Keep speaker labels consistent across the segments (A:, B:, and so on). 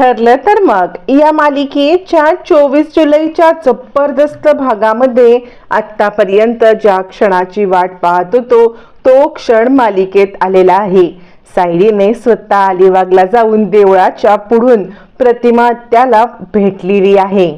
A: ठरलं तर मग. या मालिकेच्या चोवीस जुलैच्या जबरदस्त भागामध्ये आतापर्यंत ज्या क्षणाची वाट पाहत होतो तो क्षण मालिकेत आलेला आहे. सायलीने स्वतः अलिबागला जाऊन देवळाच्या पुढून प्रतिमा त्याला भेटलेली आहे.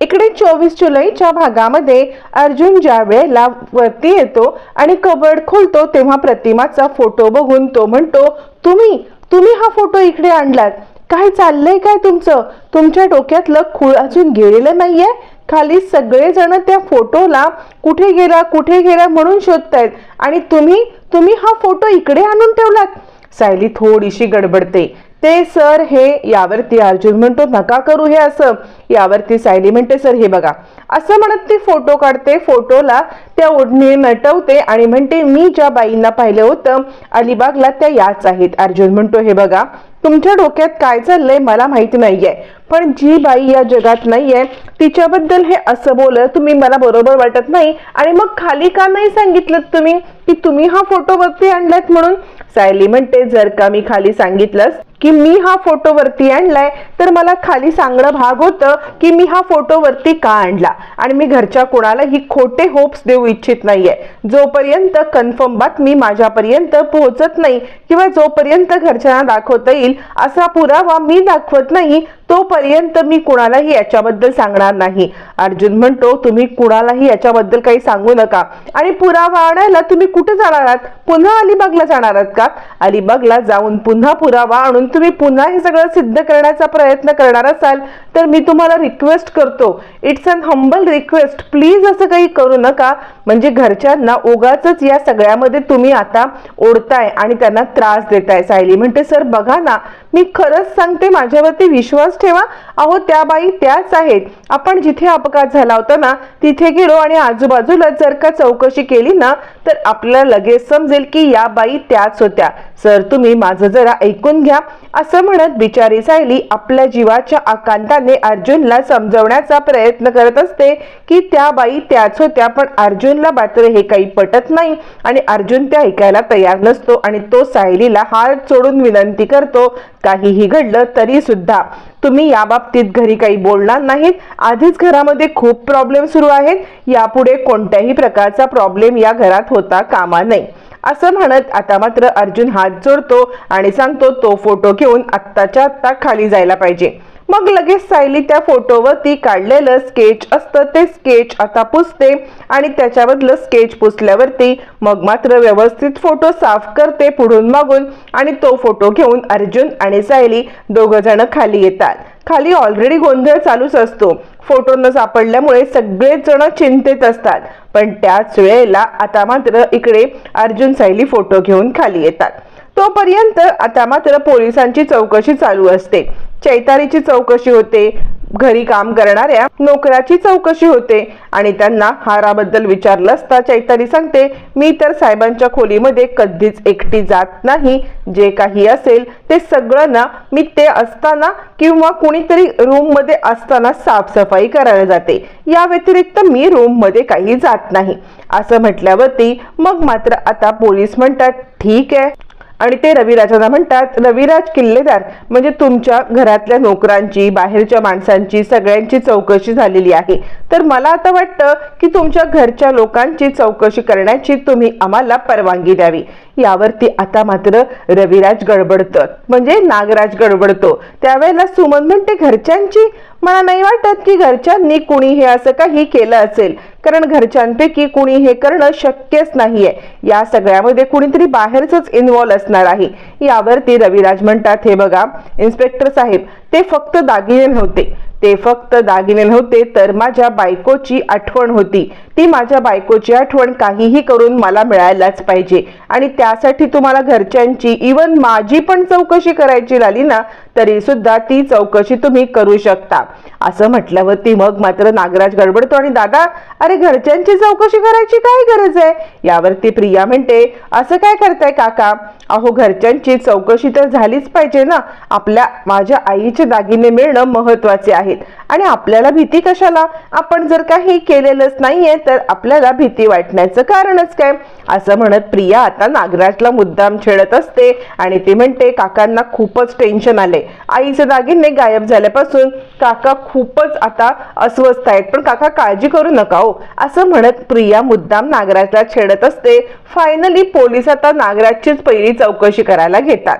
A: इकडे चोवीस जुलैच्या भागामध्ये अर्जुन ज्या वेळेला वरती येतो आणि कबड खोलतो तेव्हा प्रतिमाचा फोटो बघून तो म्हणतो तुम्ही तुम्ही हा फोटो इकडे आणलात. काय चाललंय काय तुमचं? तुमच्या डोक्यातलं खूळ अजून गेलेलं नाहीये. खाली सगळेजण त्या फोटोला कुठे गेला कुठे गेला म्हणून शोधतायत. आणि तुम्ही तुम्ही हा फोटो इकडे आणून ठेवलात. सायली थोडीशी गडबडते. ते सर हे यावरती अर्जुन म्हणतो नका करू हे असं. यावरती सायली म्हणते सर हे बघा. असं म्हणत ती फोटो काढते. फोटोला त्या ओढणी नटवते आणि म्हणते मी ज्या बाईंना पाहिलं होतं अलिबागला त्या याच आहेत. अर्जुन म्हणतो हे बघा. तुमच्या डोक्यात काय चाललंय मला माहिती नाहीये. पण जी बाई या जगात नाहीये तिच्याबद्दल हे असं बोलत तुम्ही मला बरोबर वाटत नाही आणि मग खाली का नाही सांगितलं तुम्ही? की तुम्ही हा फोटो वरती आणलात म्हणून? सायली म्हणते जर का मी खाली सांगितलंस की मी हा फोटो वरती आणलाय तर मला खाली सांगणं भाग होतं की मी हा फोटो वरती का आणला? आणि मी घरच्या कोणालाही खोटे होप्स देऊ इच्छित नाहीये. जोपर्यंत कन्फर्म बातमी माझ्यापर्यंत पोहोचत नाही किंवा जोपर्यंत घरच्यांना दाखवता येईल असा पुरावा मी दाखवत नाही तोपर्यंत मी कुणालाही याच्याबद्दल सांगणार नाही. अर्जुन म्हणतो तुम्ही कुणालाही याच्याबद्दल काही सांगू नका. आणि पुरावा आणायला तुम्ही कुठे जाणार आहात? पुन्हा अलिबागला जाणार आहात का? अलिबागला जाऊन पुन्हा पुरावा आणून तुम्ही पुन्हा हे सगळं सिद्ध करण्याचा प्रयत्न करणार असाल तर मी तुम्हाला रिक्वेस्ट करतो. It's an humble request please असं काही करू नका. म्हणजे घरच्यांना उगाच या सगळ्यामध्ये तुम्ही आता ओढताय आणि त्यांना त्रास देताय. सायली म्हणते सर बघा ना मी खरंच सांगते माझ्यावरती विश्वास ठेवा. अहो त्या बाई त्याच आहेत. आपण जिथे अपघात झाला होता ना तिथे गेलो आणि आजूबाजूला जर का चौकशी केली ना तर आपल्याला लगेच समजेल की या बाई त्याच होत्या. सर तुम्ही माझं जरा ऐकून घ्या. असं म्हणत बिचारी सायली आपल्या जीवाच्या आकांताने अर्जुनला समजवण्याचा प्रयत्न करत असते की त्या बाई त्याच होत्या पण अर्जुनला मात्र हे काही पटत नाही आणि अर्जुन त्या ऐकायला तयार नसतो आणि तो सायलीला हात सोडून विनंती करतो काहीही घडलं तरी सुद्धा तुम्ही या बाबतीत घरी काही बोलणार नाहीत. आधीच घरामध्ये खूप प्रॉब्लेम सुरू आहेत. यापुढे कोणत्याही प्रकारचा प्रॉब्लेम या घरात होता कामा नये. असं म्हणत आता मात्र अर्जुन हात जोडतो आणि सांगतो तो फोटो घेऊन आत्ताच्या आत्ता खाली जायला पाहिजे. मग लगेच सायली त्या फोटोवरती काढलेलं स्केच असतं. ते स्केच आता पुसते आणि त्याच्याबद्दल स्केच पुसल्यावरती मग मात्र व्यवस्थित फोटो साफ करते पुढून मागून आणि तो फोटो घेऊन अर्जुन आणि सायली दोघ जण खाली येतात. खाली ऑलरेडी गोंधळ चालूच असतो. फोटो न सापडल्यामुळे सगळेच जण चिंतेत असतात. पण त्याच वेळेला आता मात्र इकडे अर्जुन सायली फोटो घेऊन खाली येतात. तोपर्यंत आता मात्र पोलिसांची चौकशी चालू असते. चैतारीची चौकशी होते. घरी काम करणाऱ्या नोकराची चौकशी होते. आणि त्यांना हाराबद्दल विचारलं असता चैतारी सांगते मी तर साहेबांच्या खोलीमध्ये कधीच एकटी जात नाही. जे काही असेल ते सगळं ना मी ते असताना किंवा कुणीतरी रूममध्ये असताना साफसफाई करायला जाते. या व्यतिरिक्त मी रूममध्ये काही जात नाही. असं म्हटल्यावरती मग मात्र आता पोलीस म्हणतात ठीक आहे. आणि ते रविराजांना म्हणतात रविराज किल्लेदार म्हणजे तुमच्या घरातल्या नोकरांची बाहेरच्या माणसांची सगळ्यांची चौकशी झालेली आहे. तर मला आता वाटतं की तुमच्या घरच्या लोकांची चौकशी करण्याची तुम्ही आम्हाला परवानगी द्यावी. यावरती आता मात्र रविराज गडबडतं म्हणजे नागराज गडबडतो. त्यावेळेला सुमन म्हणते घरच्यांची? मला नाही वाटत की घरच्यांनी कुणी हे असं काही केलं असेल. कारण घरच्यांपैकी कुणी हे करणं शक्यच नाहीये. या सगळ्यामध्ये कुणीतरी बाहेरच इन्व्हॉल्व असणार आहे. यावरती रविराज म्हणतात हे बघा इन्स्पेक्टर साहेब ते फक्त दागिने नव्हते. ते फक्त दागिने नव्हते तर माझ्या बायकोची आठवण होती. ती माझ्या बायकोची आठवण काहीही करून मला मिळायलाच पाहिजे. आणि त्यासाठी तुम्हाला घरच्यांची इवन माझी पण चौकशी करायची झाली ना तरी सुद्धा ती चौकशी तुम्ही करू शकता. असं म्हटल्यावरती मग मात्र नागराज गडबडतो आणि दादा अरे घरच्यांची चौकशी करायची काय गरज आहे? यावरती प्रिया म्हणते असं काय करताय काका? अहो घरच्यांची चौकशी तर झालीच पाहिजे ना. आपल्या माझ्या आईचे दागिने मिळणं महत्त्वाचे आहेत. आणि आपल्याला भीती कशाला? आपण जर काही केलेलंच नाहीये तर आपल्याला भीती वाटण्याचं कारणच काय? असं म्हणत प्रिया आता नागराजला मुद्दाम छेडत असते. आणि ती म्हणते काकांना खूपच टेन्शन आले. आईचे दागिने गायब झाल्यापासून काका खूपच आता अस्वस्थ आहेत. पण काका काळजी करू नका हो. असं म्हणत प्रिया मुद्दाम नागराजला छेडत असते. फायनली पोलीस आता नागराजचीच पहिली चौकशी करायला घेतात.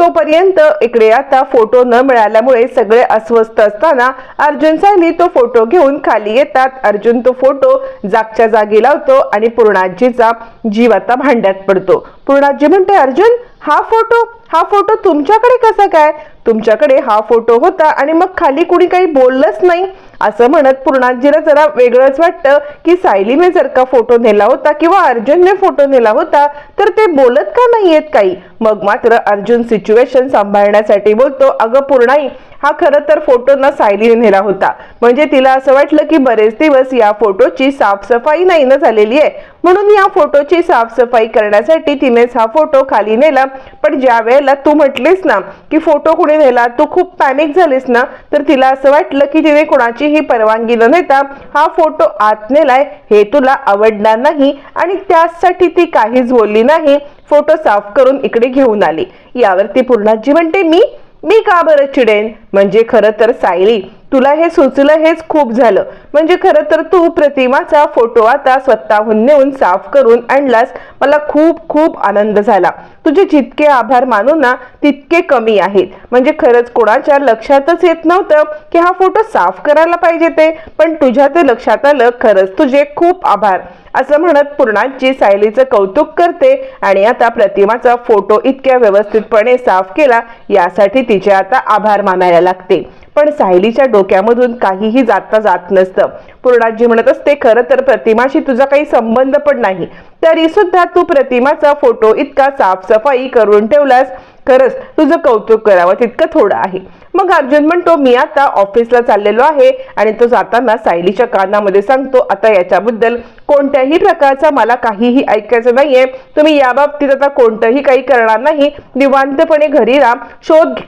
A: तोपर्यंत इकडे आता फोटो न मिळाल्यामुळे सगळे अस्वस्थ असताना अर्जुन सायली तो फोटो घेऊन खाली येतात. अर्जुन तो फोटो जागच्या जागी लावतो आणि पूर्णाजीचा जीव आता भांड्यात पडतो. पूर्णाजी म्हणते अर्जुन हा फोटो हा फोटो तुमच्याकडे कसा काय? तुमच्याकडे हा फोटो होता आणि मग खाली कुणी काही बोललंच नाही. असं म्हणत पूर्णाजीला जरा वेगळंच वाटतं की सायलीने जर का फोटो नेला होता किंवा अर्जुनने फोटो नेला होता तर ते बोलत का नाहीयेत काही? मग मात्र अर्जुन सिच्युएशन सांभाळण्यासाठी बोलतो अगं पूर्णाई हा खरं तर फोटो ना सायलीने नेला होता. म्हणजे तिला असं वाटलं की बरेच दिवस या फोटोची साफसफाई नाही ना झालेली आहे. म्हणून या फोटोची साफसफाई करण्यासाठी तिनेच हा फोटो खाली नेला. पण ज्यावेळेस वेळेला तू म्हटलीस ना की फोटो कुणी नेला तू खूप पॅनिक झालीस ना तर तिला असं वाटलं की तिने कोणाचीही परवानगी न नेता हा फोटो आत नेलाय हे तुला आवडणार नाही आणि त्यासाठी ती काहीच बोलली नाही. फोटो साफ करून इकडे घेऊन आली. यावरती पूर्णाजी म्हणते मी? मी का बरं चिडेन? म्हणजे खरं तर सायली तुला हे सुचलं हेच खूप झालं. म्हणजे खरं तर तू प्रतिमाचा फोटो आता स्वतःहून नेऊन साफ करून आणलास. मला खूप खूप आनंद झाला. तुझे जितके आभार मानू ना तितके कमी आहेत. म्हणजे खरंच कोणाच्या लक्षातच येत नव्हतं की हा फोटो साफ करायला पाहिजे ते. पण तुझ्या ते लक्षात आलं खरंच तुझे खूप आभार. असं म्हणत पूर्णाची सायलीचं कौतुक करते आणि आता प्रतिमाचा फोटो इतक्या व्यवस्थितपणे साफ केला यासाठी तिचे आता आभार मानायला लागते. पण सायलीच्या डोक्यामधून काहीही जाता जात नसतं. पूर्णाजी म्हणत असते खरं तर प्रतिमाशी तुझा काही संबंध पण नाही. तरी सुद्धा तू प्रतिमाचा फोटो इतका साफसफाई करून ठेवलास. खरंच तुझं कौतुक करावं तितकं थोडं आहे. मग अर्जुन म्हणतो मी आता ऑफिसला चाललेलो आहे आणि तो जाताना सायलीच्या कानामध्ये सांगतो आता याच्याबद्दल कोणत्याही प्रकारचा मला काहीही ऐकायचं नाहीये. तुम्ही या बाबतीत आता कोणतंही काही करणार नाही. निवांतपणे घरी राहा. शोध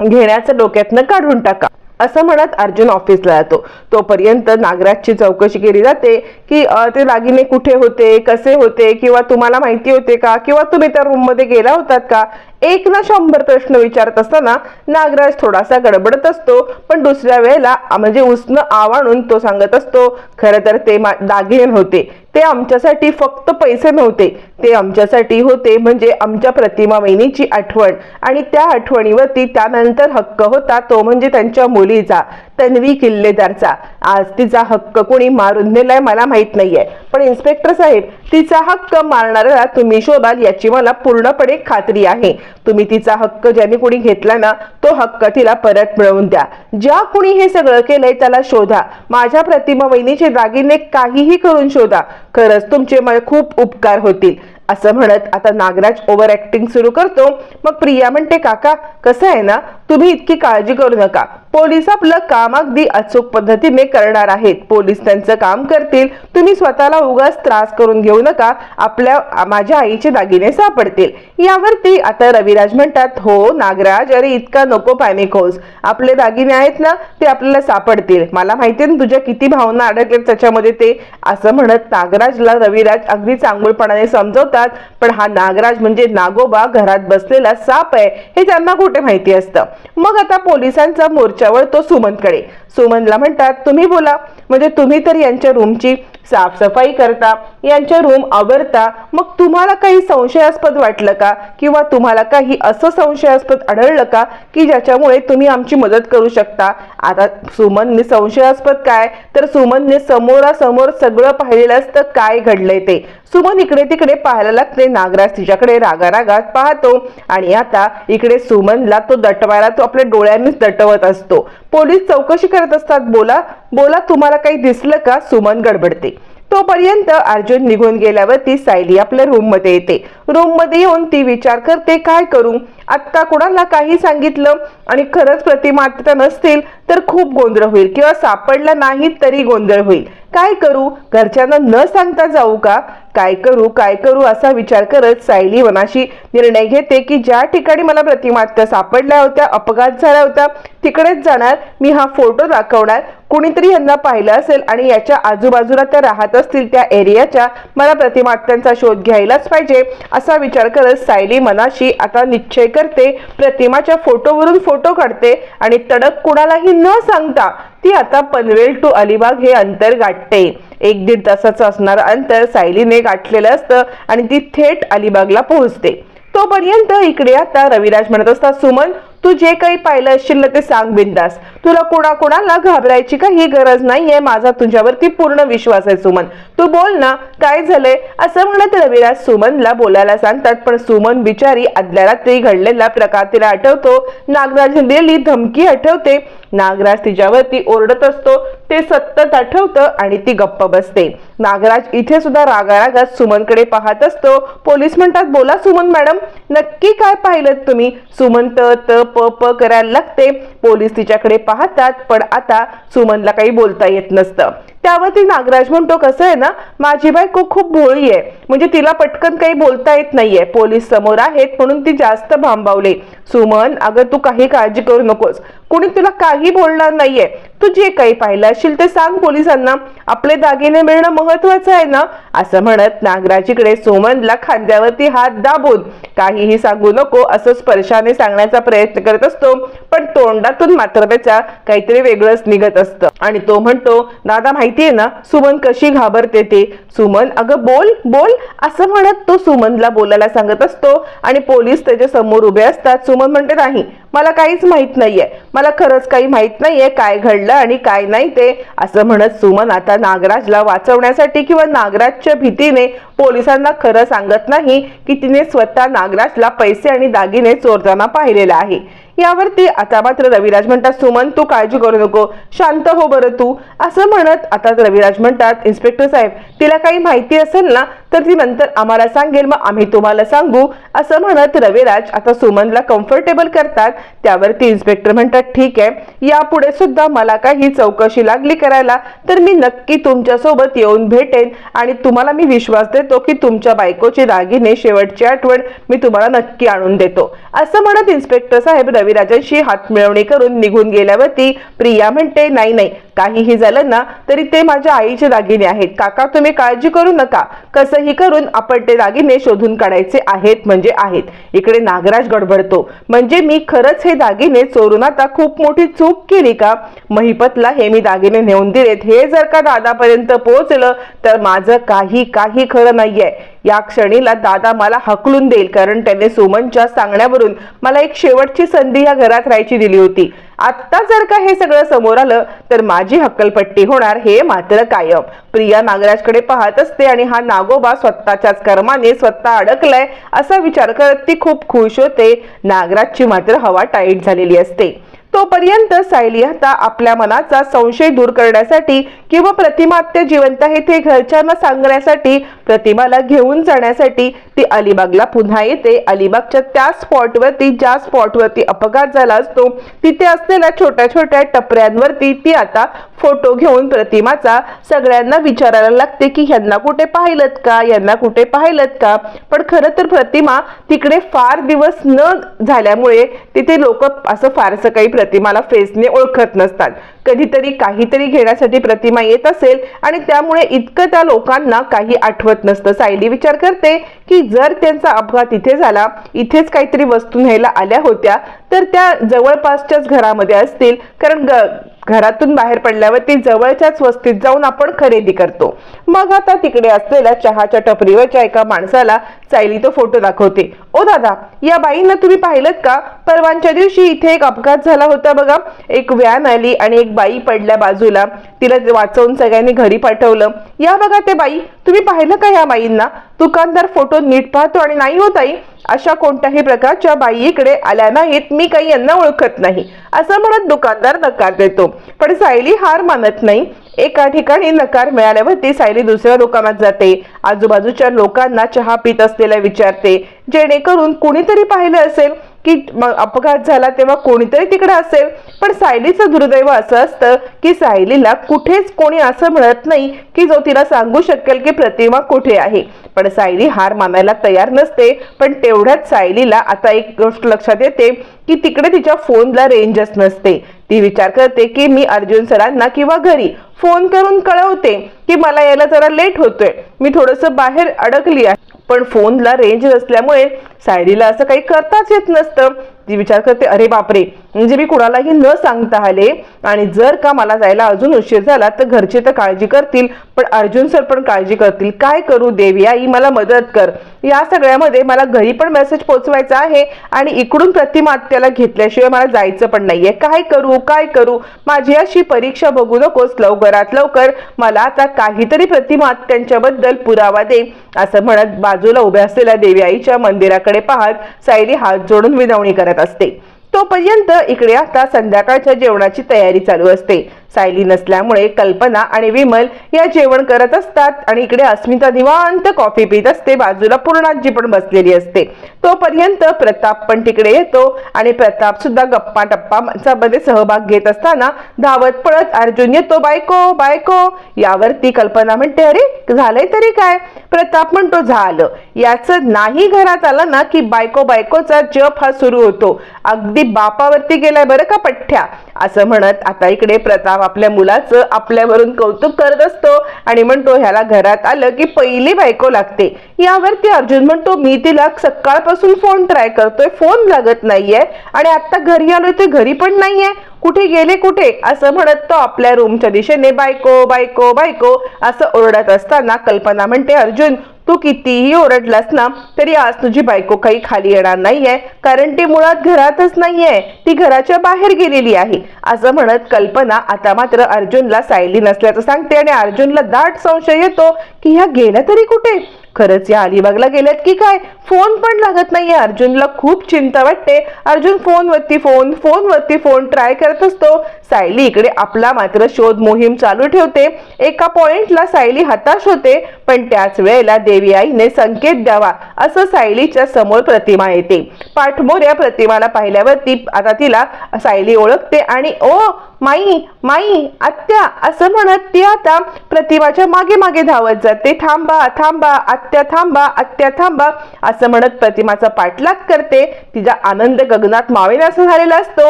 A: घेण्याचं डोक्यातनं काढून टाका. असं म्हणत अर्जुन ऑफिसला जातो. तोपर्यंत नागराजची चौकशी केली जाते की ते दागिने कुठे होते कसे होते किंवा तुम्हाला माहिती होते का किंवा तुम्ही त्या रूममध्ये गेला होतात का? एक ना शंभर प्रश्न विचारत असताना नागराज थोडासा गडबडत असतो पण दुसऱ्या वेळेला म्हणजे उसनं आवाणून तो सांगत असतो खरं तर ते दागिने होते ते आमच्यासाठी फक्त पैसे नव्हते. ते आमच्यासाठी होते म्हणजे आमच्या प्रतिमा वहिनीची आठवण. आणि त्या आठवणीवरती त्यानंतर हक्क होता तो म्हणजे त्यांच्या मुलीचा. तन्वी किल्लेदारचा. आज तिचा हक्क कोणी मारून नेलाय मला माहीत नाहीये. पण इन्स्पेक्टर साहेब तिचा हक्क मारणाऱ्याला तुम्ही शोधाल याची मला पूर्णपणे खात्री आहे. तुम्ही तिचा हक्क ज्याने कोणी घेतला ना तो हक्क तिला परत मिळवून द्या. ज्या कुणी हे सगळं केलंय त्याला शोधा. माझ्या प्रतिमा वहिनीचे दागिने काहीही करून शोधा. खरंच तुमचे मला खूप उपकार होतील. असं म्हणत आता नागराज ओव्हर ऍक्टिंग सुरू करतो. मग प्रिया म्हणते काका कसं आहे ना? तुम्ही इतकी काळजी करू नका. पोलीस आपलं काम अगदी अचूक पद्धतीने करणार आहेत. पोलीस त्यांचं काम करतील. तुम्ही स्वतःला उगाच त्रास करून घेऊ नका. आपल्या माझ्या आईचे दागिने सापडतील. यावरती आता रविराज म्हणतात हो नागराज अरे इतका नको पॅनिक होस आपले दागिने आहेत ना ते आपल्याला सापडतील. मला माहिती ना तुझ्या किती भावना अडकल्यात त्याच्यामध्ये ते. असं म्हणत नागराजला रविराज अगदी चांगुलपणाने समजवतात. पण हा नागराज म्हणजे नागोबा घरात बसलेला साप आहे हे त्यांना कुठे माहिती असतं? मग आता पोलिसांचा मोर्चावर तो सुमंतकडे सुमनला म्हणतात तुम्ही बोला. म्हणजे तुम्ही तर यांच्या रूमची साफसफाई करता यांच्या रूम आवरता मग तुम्हाला काही संशयास्पद वाटलं का? किंवा तुम्हाला काही असं संशयास्पद आढळलं का? की ज्याच्यामुळे तुम्ही आमची मदत करू शकता? आता सुमनने संशयास्पद काय? तर सुमनने समोरासमोर सगळं पाहिलेलं असतं काय घडलंय ते. सुमन इकडे तिकडे पाहायला लागते नागराज तिच्याकडे रागारागात पाहतो. आणि आता इकडे सुमनला तो दटवायला तो आपल्या डोळ्यांनीच दटवत असतो. पोलीस चौकशी करत असतात बोला बोला तुम्हाला काही दिसलं का? सुमन गडबडते. तोपर्यंत अर्जुन निघून गेल्यावरती सायली आपल्या रूममध्ये येते. रूममध्ये येऊन ती विचार करते काय करू? आत्ता कोणाला काही सांगितलं? आणि खरंच प्रतिमा आत्ता नसतील तर खूप गोंधळ होईल. किंवा सापडला नाही तरी गोंधळ होईल. काय करू? घरच्यांना न सांगता जाऊ का? काय करू काय करू असा विचार करत सायली मनाशी निर्णय घेते की ज्या ठिकाणी मला प्रतिमात्या सापडल्या होत्या अपघात झाला होता तिकडेच जाणार मी हा फोटो दाखवणार कुणीतरी यांना पाहिलं असेल आणि याच्या आजूबाजूला त्या राहत असतील त्या एरियाच्या मला प्रतिमात्यांचा शोध घ्यायलाच पाहिजे असा विचार करत सायली मनाशी आता निश्चय करते प्रतिमाच्या फोटोवरून फोटो काढते आणि तडक कुणालाही न सांगता ती आता पनवेल टू अलिबाग हे अंतर गाठते. एक दीड तासाचं असणारं अंतर सायलीने गाठलेलं असतं आणि ती थेट अलिबागला पोहोचते. तोपर्यंत इकडे आता रविराज म्हणत असतात सुमन तू जे काही पाहिलं असशील ना ते सांग बिंदास. तुला कोणाकोणाला घाबरायची काही गरज नाहीये माझा तुझ्यावरती पूर्ण विश्वास आहे सुमन. तू बोल ना काय झालंय? असं म्हणत रविराज सुमनला बोलायला सांगतात पण सुमन बिचारी आदल्या रात्री घडलेला प्रकार तिला आठवतो. नागराज दिलेली धमकी आठवते. नागराज तिच्यावरती ओरडत असतो. ते सतत आठवतं आणि ती गप्प बसते. नागराज इथे सुद्धा रागारागात सुमनकडे पाहत असतो. पोलीस म्हणतात बोला सुमन मॅडम नक्की काय पाहिलं तुम्ही? सुमन त त प प करायला लागते. पोलीस तिच्याकडे पाहतात पण आता सुमनला काही बोलता येत नसतं. त्यावरती नागराज म्हणतो कसं आहे ना माझी बायको खूप भोळी आहे. म्हणजे तिला पटकन काही बोलता येत नाहीये. पोलीस समोर आहेत म्हणून ती जास्त भांबावले. सुमन अगं तू काही काळजी करू नकोस. कोणी तुला काही बोलणार नाहीये. तू जे काही पाहिलं असेल ते सांग पोलिसांना. आपले दागिने मिळणं महत्वाचं आहे ना? असं म्हणत नागराजीकडे सुमनला खांद्यावरती हात दाबून काहीही सांगू नको असं स्पर्शाने सांगण्याचा प्रयत्न करत असतो. पण तोंडातून मात्र त्याच्या काहीतरी वेगळंच निघत असतं. आणि तो म्हणतो दादा माहितीये ना सुमन कशी घाबरते ते? सुमन अगं बोल बोल. असं म्हणत तो सुमनला बोलायला सांगत असतो. आणि पोलीस त्याच्यासमोर उभे असतात. सुमन म्हणते नाही मला काहीच माहीत नाहीये. मला खरंच काही माहीत नाहीये काय घडलं आणि काय नाही ते असं म्हणत सुमन आता नागराजला वाचवण्यासाठी किंवा नागराजच्या भीतीने पोलिसांना खरं सांगत नाही की तिने स्वतः नागराजला पैसे आणि दागिने चोरताना पाहिलेलं आहे. यावरती आता मात्र रविराज म्हणतात सुमन तू काळजी करू नको. शांत हो बरं तू. असं म्हणत आता रविराज म्हणतात इन्स्पेक्टर साहेब तिला काही माहिती असेल ना तर ती नंतर आम्हाला सांगेल. मग आम्ही तुम्हाला सांगू. असं म्हणत रविराज आता सुमनला कम्फर्टेबल करतात. त्यावरती इन्स्पेक्टर म्हणतात ठीक आहे. यापुढे सुद्धा मला काही चौकशी लागली करायला तर मी नक्की तुमच्यासोबत येऊन भेटेन. आणि तुम्हाला मी विश्वास देतो की तुमच्या बायकोचे दागिने शेवटची आठवण मी तुम्हाला नक्की आणून देतो. असं म्हणत इन्स्पेक्टर साहेब रविराजांशी हातमिळवणी करून निघून गेल्यावरती प्रिया म्हणते नाही नाही काहीही झालं ना तरी ते माझ्या आईचे दागिने आहेत. काका तुम्ही काळजी करू नका. कसंही करून आपण ते दागिने शोधून काढायचे आहेत म्हणजे आहेत. इकडे नागराज गडबडतो. म्हणजे मी खरंच हे दागिने चोरून आता खूप मोठी चूक केली का? महिपतला हे मी दागिने नेऊन दिलेत. हे जर का दादापर्यंत पोहोचलं तर माझं काही काही खरं नाहीये. या क्षणीला दादा मला हकलून देईल कारण त्याने सुमनच्या सांगण्यावरून मला एक शेवटची संधी या घरात राहायची दिली होती. आत्ता जर का हे सगळं समोर आलं तर माझी हक्कलपट्टी होणार हे मात्र कायम. प्रिया नागराजकडे पाहत असते आणि हा नागोबा स्वतःच्याच कर्माने स्वतः अडकलाय असा विचार करत ती खूप खुश होते. नागराजची मात्र हवा टाईट झालेली असते. तोपर्यंत सायली आता आपल्या मनाचा संशय दूर करण्यासाठी किंवा प्रतिमा आत्या जिवंत आहे ते घरच्यांना सांगण्यासाठी प्रतिमाला घेऊन जाण्यासाठी ती अलिबागला पुन्हा येते. अलिबागच्या त्या स्पॉटवरती ज्या स्पॉटवरती अपघात झाला असतो तिथे असलेल्या छोट्या छोट्या टपऱ्यांवरती ती आता फोटो घेऊन प्रतिमाचा सगळ्यांना विचारायला लागते की ह्यांना कुठे पाहिलं का? यांना कुठे पाहिलं का? पण खरं तर प्रतिमा तिकडे फार दिवस न झाल्यामुळे तिथे लोक असं फारसं काही प्रतिमाला फेसने ओळखत नसतात. कधीतरी काहीतरी घेण्यासाठी प्रतिमा येत असेल आणि त्यामुळे इतकं त्या लोकांना काही आठवत नसतं. सायली विचार करते की जर त्यांचा अपघात इथे झाला इथेच काहीतरी वस्तू न्यायला आल्या होत्या तर त्या जवळपासच्याच घरामध्ये असतील. कारण ग घरातून बाहेर पडल्यावर ती जवळच्याच वस्तीत जाऊन आपण खरेदी करतो. मग आता तिकडे असलेल्या चहाच्या टपरीवरच्या एका माणसाला चायली तो फोटो दाखवते. ओ दादा या बाईंना तुम्ही पाहिलं का? परवांच्या दिवशी इथे एक अपघात झाला होता बघा. एक व्हॅन आली आणि एक बाई पडल्या बाजूला. तिला वाचवून सगळ्यांनी घरी पाठवलं. या बघा ते बाई तुम्ही पाहिलं का या बाईंना? दुकानदार फोटो नीट पाहतो आणि नाही होत आई अशा कोणत्याही प्रकारच्या बाई इकडे आल्या नाहीत मी काही यांना ओळखत नाही असं म्हणत दुकानदार नकार देतो. पण सायली हार मानत नाही. एका ठिकाणी नकार मिळाल्यावरती सायली दुसऱ्या दुकानात जाते. आजूबाजूच्या लोकांना चहा पित असलेला विचारते जेणेकरून कुणीतरी पाहिलं असेल की मग अपघात झाला तेव्हा कोणीतरी तिकडे असेल. पण सायलीचं दुर्दैव असं असतं की सायलीला कुठेच कोणी असं मिळत नाही की जो तिला सांगू शकेल की प्रतिमा कुठे आहे. पण सायली हार मानायला तयार नसते पण तेवढ्याच सायलीला आता एक गोष्ट लक्षात येते की तिकडे तिच्या फोनला रेंजच नसते. ती विचार करते की मी अर्जुन सरांना किंवा घरी फोन करून कळवते की मला यायला जरा लेट होतोय. मी थोडंसं बाहेर अडकली आहे. पण फोनला रेंज नसल्यामुळे सायरीला असं काही करताच येत नसतं. ती विचार करते अरे बापरे म्हणजे मी कुणालाही न सांगता आले आणि जर का मला जायला अजून उशीर झाला तर घरचे तर काळजी करतील पण अर्जुन सर पण काळजी करतील. काय करू देवी आई मला मदत कर. या सगळ्यामध्ये मला घरी पण मेसेज पोचवायचा आहे आणि इकडून प्रतिमा त्याला घेतल्याशिवाय मला जायचं पण नाहीये. काय करू काय करू? माझी अशी परीक्षा बघू नकोस लवकर. लवकरात लवकर मला आता काहीतरी प्रतिमा त्यांच्याबद्दल पुरावा दे असं म्हणत बाजूला उभ्या असलेल्या देवी आईच्या मंदिराकडे पाहत सायली हात जोडून विनवणी करत असते. तोपर्यंत इकडे आता संध्याकाळच्या जेवणाची तयारी चालू असते. सायली नसल्यामुळे कल्पना आणि विमल या जेवण करत असतात आणि इकडे अस्मिता निवांत कॉफी पित असते. बाजूला पूर्णाजी पण बसलेली असते. तोपर्यंत प्रताप पण तिकडे येतो आणि प्रताप सुद्धा गप्पा टप्पा मध्ये सहभाग घेत असताना धावत पळत अर्जुन येतो बायको बायको. यावरती कल्पना म्हणते अरे झालंय तरी काय? प्रताप म्हणतो झालं. याचं नाही घरात आलं ना की बायको बायकोचा जप हा सुरू होतो. अगदी बापावरती गेलाय बरं का पठ्ठ्या. असं म्हणत आता इकडे प्रताप आपल्या मुलाचं आपल्यावरून कौतुक करत असतो आणि म्हणतो ह्याला घरात आलं की पहिली बायको लागते. यावरती अर्जुन म्हणतो मी तिला सकाळपासून फोन ट्राय करतोय फोन लागत नाहीये आणि आता घरी आलोय ते घरी पण नाहीये. कुठे गेले कुठे? असं म्हणत तो आपल्या रूमच्या दिशेने बायको बायको बायको असं ओरडत असताना कल्पना म्हणते अर्जुन तू कितीही ओरडलास ना तरी आज तुझी बायको काही खाली येणार नाहीये. कारण ती मुळात घरातच नाहीये. ती घराच्या बाहेर गेलेली आहे. असं म्हणत कल्पना आता मात्र अर्जुनला सायली नसल्याचं सांगते आणि अर्जुनला दाट संशय येतो की ह्या गेल्या तरी कुठे? खरंच या अलिबागला गेल्यात की काय? फोन पण लागत नाहीये. अर्जुनला खूप चिंता वाटते. अर्जुन फोनवरती फोन फोनवरती फोन ट्राय करत असतो. सायली इकडे आपला मात्र शोध मोहीम चालू ठेवते. एका पॉइंटला सायली हताश होते पण त्याच वेळेला देवी आईने संकेत द्यावा असं सायलीच्या समोर प्रतिमा येते. पाठमोऱ्या प्रतिमाला पाहिल्यावरती आता तिला सायली ओळखते आणि ओ माई माई आत्या असं म्हणत ती आता प्रतिमाच्या मागे मागे धावत जाते. थांबा थांबा आत्या थांबा आत्या थांबा असं म्हणत प्रतिमाचा पाठलाग करते. तिचा आनंद गगनात मावेनासा झालेला असतो.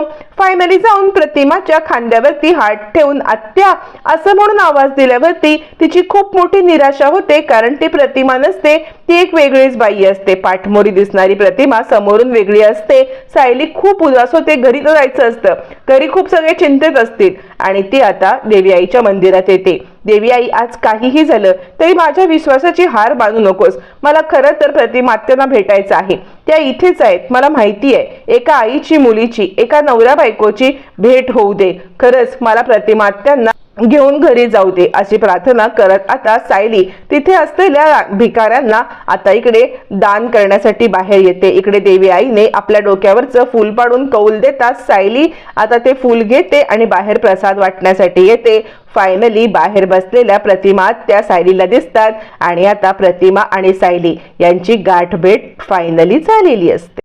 A: फायनली जाऊन प्रतिमाच्या खांद्यावरती हात ठेवून आत्या असं म्हणून आवाज दिल्यावरती तिची खूप मोठी निराशा होते कारण ती प्रतिमा नसते. ती एक वेगळीच बाई असते. पाठमोरी दिसणारी प्रतिमा समोरून वेगळी असते. सायली खूप उदास होते. घरी तर जायचं असतं. घरी खूप सगळे चिंतेत असतील. आणि ती आता देवी आईच्या मंदिरात येते. देवी आई आज काहीही झालं तरी माझ्या विश्वासाची हार बांधू नकोस. मला खरं तर प्रतिमात्यांना भेटायचं आहे. त्या इथेच आहेत मला माहिती आहे. एका आईची मुलीची एका नवऱ्या बायकोची भेट होऊ दे. खरंच मला प्रतिमात्यांना घेऊन घरी जाऊ दे अशी प्रार्थना करत आता सायली तिथे असलेल्या भिकाऱ्यांना आता इकडे दान करण्यासाठी बाहेर येते. इकडे देवी आईने आपल्या डोक्यावरचं फूल पाडून कौल देतात सायली आता ते फूल घेते आणि बाहेर प्रसाद वाटण्यासाठी येते. फायनली बाहेर बसलेल्या प्रतिमा त्या सायलीला दिसतात आणि आता प्रतिमा आणि सायली यांची गाठभेट फायनली झालेली असते.